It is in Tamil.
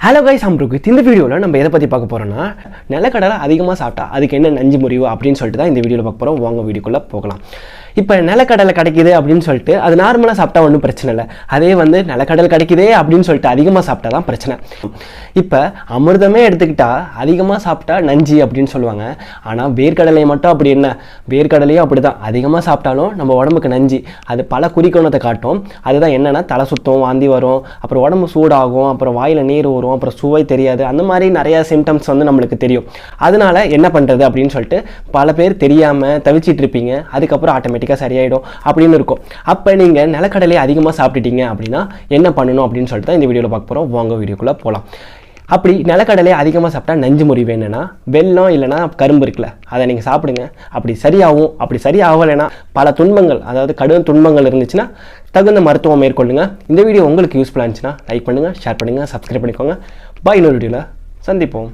ஹலோ கைஸ் அம்ருக்கு இந்த வீடியோவில் நம்ம எதை பற்றி பார்க்க போகிறோம்னா நிலக்கடலை அதிகமாக சாப்பிட்டா அதுக்கு என்ன நஞ்சு முறிவு அப்படின்னு சொல்லிட்டு தான் இந்த வீடியோவில் பார்க்க போகிறோம் வாங்க வீடியோக்குள்ளே போகலாம். இப்போ நிலக்கடலை கிடைக்குது அப்படின்னு சொல்லிட்டு அது நார்மலாக சாப்பிட்டா ஒன்றும் பிரச்சனை இல்லை. அதே வந்து நிலக்கடலை கிடைக்குதே அப்படின்னு சொல்லிட்டு அதிகமாக சாப்பிட்டா தான் பிரச்சனை. இப்போ அமிர்தமே எடுத்துக்கிட்டா அதிகமாக சாப்பிட்டா நஞ்சு அப்படின்னு சொல்லுவாங்க. ஆனால் வேர்க்கடலை மட்டும் அப்படி என்ன? வேர்க்கடலையும் அப்படி தான் அதிகமாக சாப்பிட்டாலும் நம்ம உடம்புக்கு நஞ்சு. அது பல குறிக்கோணத்தை காட்டும். அதுதான் என்னென்னா தலை சுத்தம் வாந்தி வரும் அப்புறம் உடம்பு சூடாகும் அப்புறம் வாயில் நீர் வரும் அப்புறம் சுவை தெரியாது. அந்த மாதிரி நிறையா சிம்டம்ஸ் வந்து நம்மளுக்கு தெரியும். அதனால என்ன பண்ணுறது அப்படின்னு சொல்லிட்டு பல பேர் தெரியாமல் தவிச்சிட்டு இருப்பீங்க. அதுக்கப்புறம் ஆட்டோமேட்டிக்காக சரியாயிடும் அப்படின்னு இருக்கும். அப்போ நீங்கள் நிலக்கடலையை அதிகமாக சாப்பிட்டுட்டீங்க அப்படின்னா என்ன பண்ணணும் அப்படின்னு சொல்லிட்டு தான் இந்த வீடியோவில் பார்க்க போகிறோம் வாங்க வீடியோக்குள்ளே போகலாம் அப்படி நிலக்கடலை அதிகமாக சாப்பிட்டா நஞ்சு முறிவு என்னன்னா வெல்லம் இல்லைன்னா கரும்பு இருக்குல்ல அதை நீங்கள் சாப்பிடுங்க. அப்படி சரியாகும் அப்படி சரியாகலைன்னா பல துன்பங்கள் அதாவது கடும் துன்பங்கள் இருந்துச்சுன்னா தகுந்த மருத்துவம் மேற்கொள்ளுங்க. இந்த வீடியோ உங்களுக்கு யூஸ்ஃபுல்லாக இருந்துச்சுன்னா லைக் பண்ணுங்கள் ஷேர் பண்ணுங்கள் சப்ஸ்கிரைப் பண்ணிக்கோங்க. பாய் இன்னொரு வீடியோவில் சந்திப்போம்.